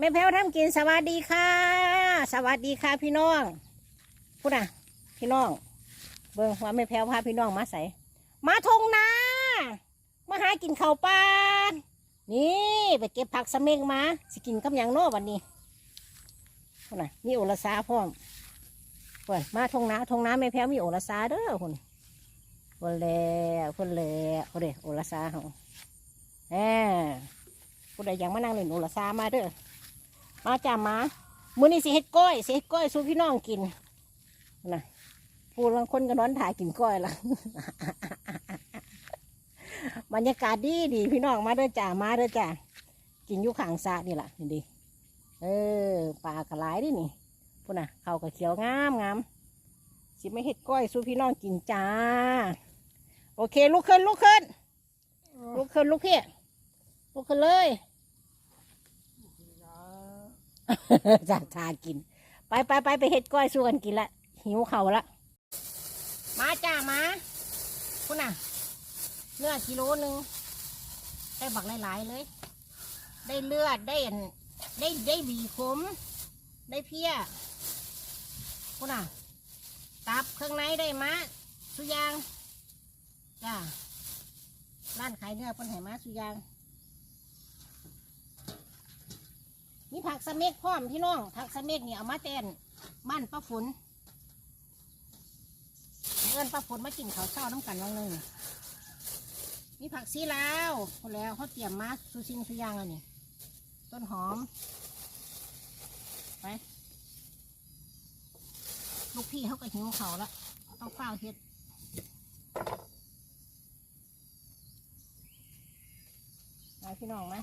แม่แพ้วทำกินสวัสดีค่ะ สวัสดีค่ะพี่น้องพูดนะพี่น้อง เบิ่งว่าแม่แพ้วพาพี่น้องมาใส่มาทงนามาหากินข้าวปลานี่ไปเก็บผักสะเม็งมาสิกินกับยังน่วันนี้พูดนะมีโอละซาพร้อมเพื่อนมาทงนาทงนาแม่แพ้วมีโอละซาเด้อคุณคนแล้วคนแล้วคนเด้โอละซาเขาแหมผู้ใดยังมานั่งเล่นโอละซามาเด้อ มาจ้ามามื้อนี้สิเฮ็ดก้อยสิเฮ็ดก้อยสู่พี่น้องกินนะผู้บางคนก็นอนถ่ายกินก้อยละบรรยากาศดีดีพี่น้องมาเด้อจ้ามาเด้อจ้ากินอยู่ข้างสระนี่ล่ะนี่ดิเออปลากระไรดินี่พุ่นน่ะเขากระเขียวงามงามสิไม่เฮ็ดก้อยสู่พี่น้องกินจ้า โอเคลุกขึ้นลุกขึ้นลุกขึ้นลุกพี่ลุกขึ้นเลย จะทากิน ไปไปไปไปเฮ็ดก้อยสู้กันกินละ หิวเข่าละ มาจ้ามาคุณน่ะเนื้อกิโลหนึ่งได้บักหลายๆเลย ได้เลือดได้อันได้ได้หวีขม ได้เพี้ยคุณน่ะ ตับเครื่องในได้มาสุยาง จ้า ร้านขายเนื้อเพิ่นให้มาสุยาง มีผักสะเม็กพร้อมพี่น้อง ผักสะเม็กนี่เอามาเต้นบ้านป้าฝนเอิ้นป้าฝนมากินข้าวเช้าน้ำกันวันหนึ่งมีผักซีลาวแล้วเขาเตรียมมาสุซิงสุยางอันนี้ต้นหอม ไป ลูกพี่เขาก็หิวเขาวแล้วต้องเฝ้าเฮ็ดไปพี่น้องไหม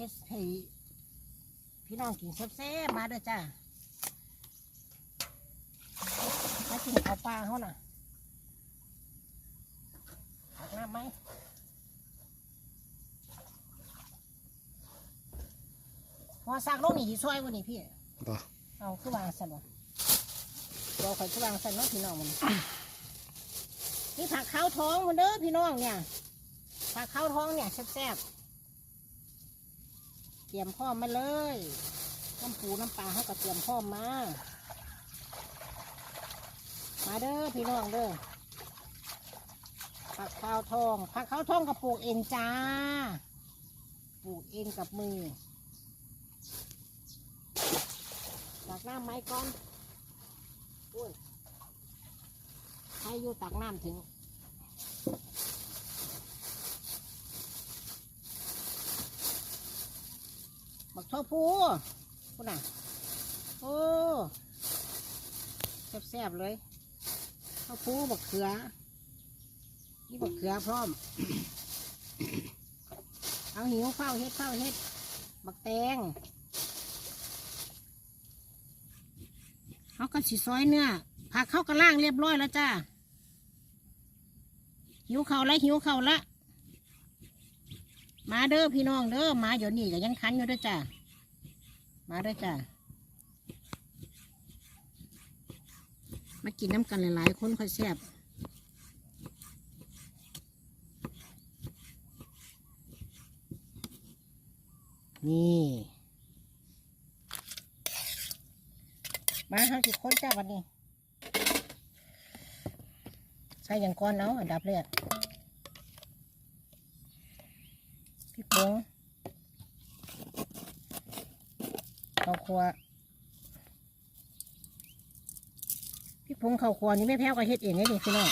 เฮ็ดให้พี่น้องกินแซ่บๆมาเด้อจ้ามากินข้าวปลาเขาน่ะตักน้ำไหมพอสักลงนี่สิช่วยวันนี้พี่ บ่เอาคือวางสันวะเราคอยคือวางสันเนาะพี่น้องมันนี่ผักข้าวท้องมันเด้อพี่น้องเนี่ยผักข้าวท้องเนี่ยแซ่บๆ เตรียมพร้อมมาเลย น้ำปูน้ำปลาเขาก็เตรียมพร้อมมา มาเด้อพี่น้องเด้อผักข้าวทองผักข้าวทองกับปลูกเองจ้า ปลูกเองกับมือตักน้ำไม้ก่อนอุ้ยให้อยู่ตักน้ำถึง บักทอพูคุณน่ะ โอ้แซ่บๆเลยข้าวพูบักเขือ นี่บักเขือพร้อม เอาหิวเข้าเฮ็ดเข้าเฮ็ด บักแตงเขาก็สีซอยเนื้อผักเข้ากระล่างเรียบร้อยแล้วจ้า หิวเข่าละหิวเข่าละ มาเด้อพี่น้องเด้อมาเดี๋ยวนี้ก็ยังคันอยู่ด้อจ้า มาเด้จ้ามากินน้ำกันหลายๆ คนค่อยแซ่บนี่มาห้าสิบคนจ้าวันนี้ ใส่อย่างก้อนเอาอันดับแรกพี่พง ขัวพี่พงข้าวคั่วนี่แม่แพ้วก็เฮ็ดเองเลยพี่น้อง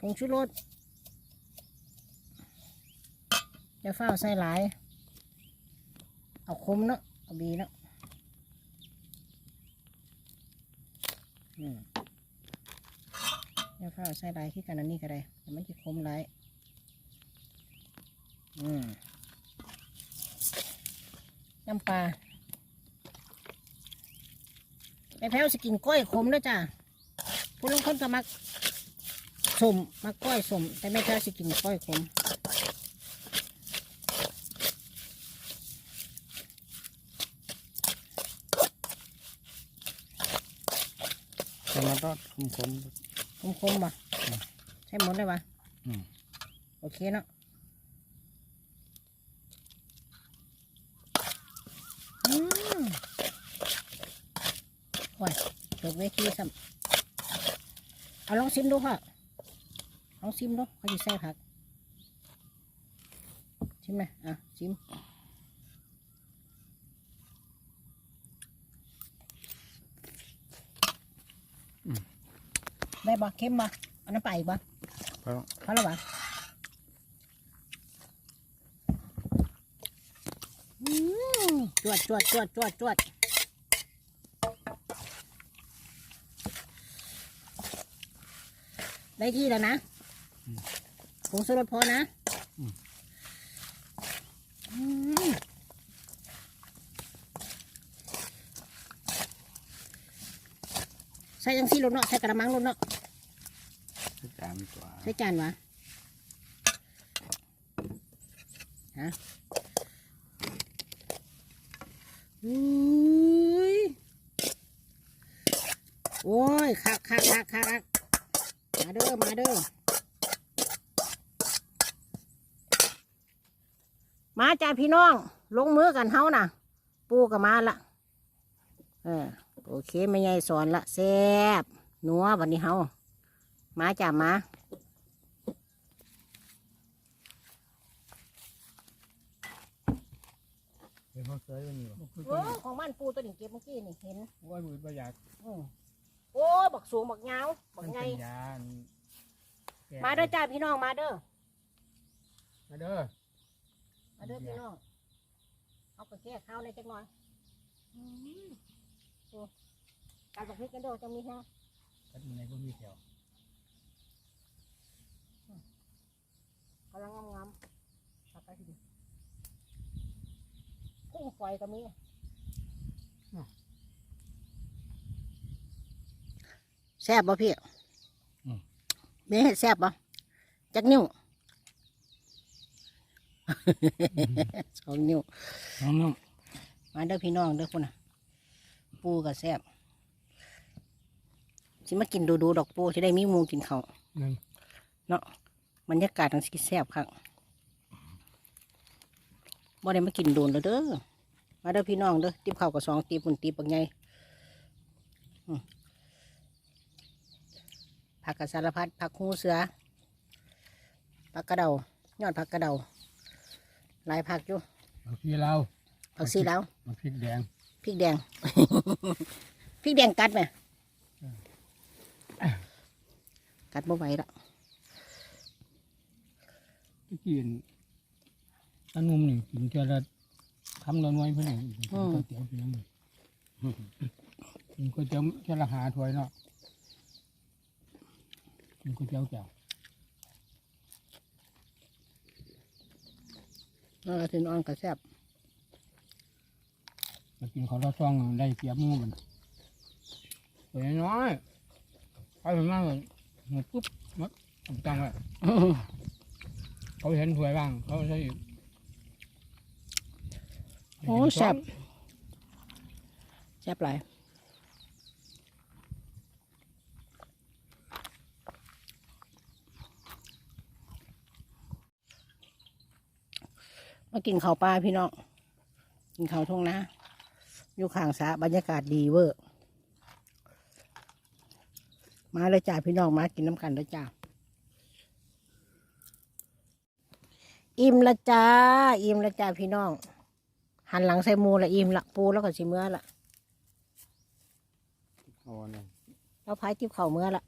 ผงชูรสจะเฝ้าใส่หลาย เอาคมเนาะเอาบีเนาะเดี๋ยข้าวใส่ลายที่กันอันนี้ก็ได้แต่มันจะคมหลาย อืม น้ำปลาแม่แพ้วสกินก้อยขมแล้วจ้ะผู้ลางคนก็มักสมมักก้อยสมแต่แม่แพ้วสกินก้อยขมแต่มันก็คมคมคมคมๆบ่ใช่หมดเลยบ่อืมโอเคเนาะอืมโอ้ยจบเวทีซ้ำเอาลองซิมดูค่ะลองซิมดูเขาจะใส่ผักชิมไหมอะชิมได้บ่เค็มบ่เอาน้ำปลาอีกบ่เพราะพอแล้ววะอืมจวดจวดจวดจวดจวด ได้ที่แล้วนะผงชูรสพอนะอืมใส่ยังซี่รถเนาะใส่กระมังรถเนาะจานตัวใช้จานวะฮะอุ้ยโอ้ยคักคักคักคัก มาเด้อ มาเด้อ มาจ้าพี่น้อง ลงมือกันเฮาน่ะ ปูกับมาละเออโอเคไม่ใหญ่สอนละแซ่บนัววันนี้เฮามาจ้ามาเป็นข้าวเสยวันนี้วะโอ้ของบ้านปูตัวนี้เก็บเมื่อกี้นี่เห็นว่ามือประหยัดอืม โอ้บักสูงบักยาวบักไงยามาเด้อจ้าพี่น้องมาเด้อมาเด้อมาเด้อพี่น้องเอากระแก้ข้าวในอยจักหน่อยอืมโอ้การบักพริกกันเด้อจะมีแห้งกันในพวกมีแถวกำลังงามๆสักกะทีกุ้งฝอยก็มี แซ่บป่ะพี่เม่เห็ดแซ่บป่ะจักนิ้วสองนิ้วน้องน้องมาเด้อพี่น้องเด้อคุณน่ะ ปูกับแซ่บสิมากินดูดูๆดอกปูจะได้มีหมูกินเขาวหนึ่งเนาะบรรยากาศทั้งสิแซ่บครับบ่ได้มากินโดนแล้วเด้อมาเด้อพี่น้องเด้อติบข้าวกับสองตีบปุ่นตีบปักไงอืม ผักกะสารพัดผักหูเสือผักกระเดายอดผักกระเดาหลายผักอยู่เอาพี่เราผักซีแล้วมาพริกแดงพริกแดงพริกแดงกัดไหมกัดบ่ไหวละตะกินตะนุ่มนี่กินแค่ละคำละน้อยเพื่อนเองกินก๋วยเตี๋ยวเพียงกินก๋วยเตี๋ยวแค่ละหาถ้วยเนาะ กินก๋วยเตี๋ยวแก้วแล้วก็ถึงอ่อนกระแซบมากินของเราซองได้เสียบหมูมันเฮ้ยน้อยไปถึงนั่นเลยหมดปุ๊บหมัดเอาตังค์ไว้เขาเห็นถวยบ้าง เขาใช้โอ้แซ่บแซ่บหลาย มากินข้าวปลาพี่น้องกินข้าวทุ่งนาอยู่ข้างสระบรรยากาศดีเวอร์มาเลยจ้าพี่น้องมากินน้ำกันเลยจ้าอิ่มละจ้าอิ่มละจ้าพี่น้อง หันหลังใส่หมูละอิ่มละปูแล้วก็สิเมื่อละโอ้เนี่ยเราพายจิบเข่าวเมื่อละ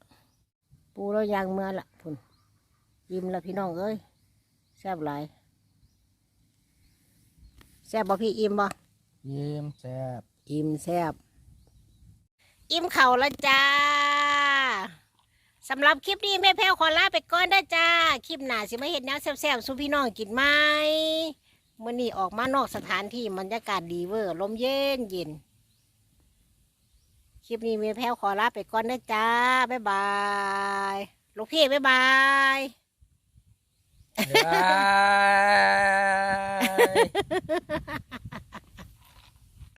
ปูแล้วยางเมื่อละพุ่นอิ่มละพี่น้องเอ้ยแซ่บหลาย แซ่บบ่พี่อิ่มบ่ยิ้มแซ่บอิ่มแซบอิ่มเข่าวแล้วจ้าสำหรับคลิปนี้แม่แพ้วขอลาไปก่อนได้อจ้า คลิปหน้าสิมาเห็นแนวแซ่บๆสู่พี่น้องกินไหมมื่อนี้ออกมานอกสถานที่บรรยากาศดีเวอร์ลมเย็นเย็นคลิปนี้แม่แพ้วขอลาไปก่อนได้อจ้า บ๊ายบายลูกพี่บ๊ายบายบ๊ายบาย Bye.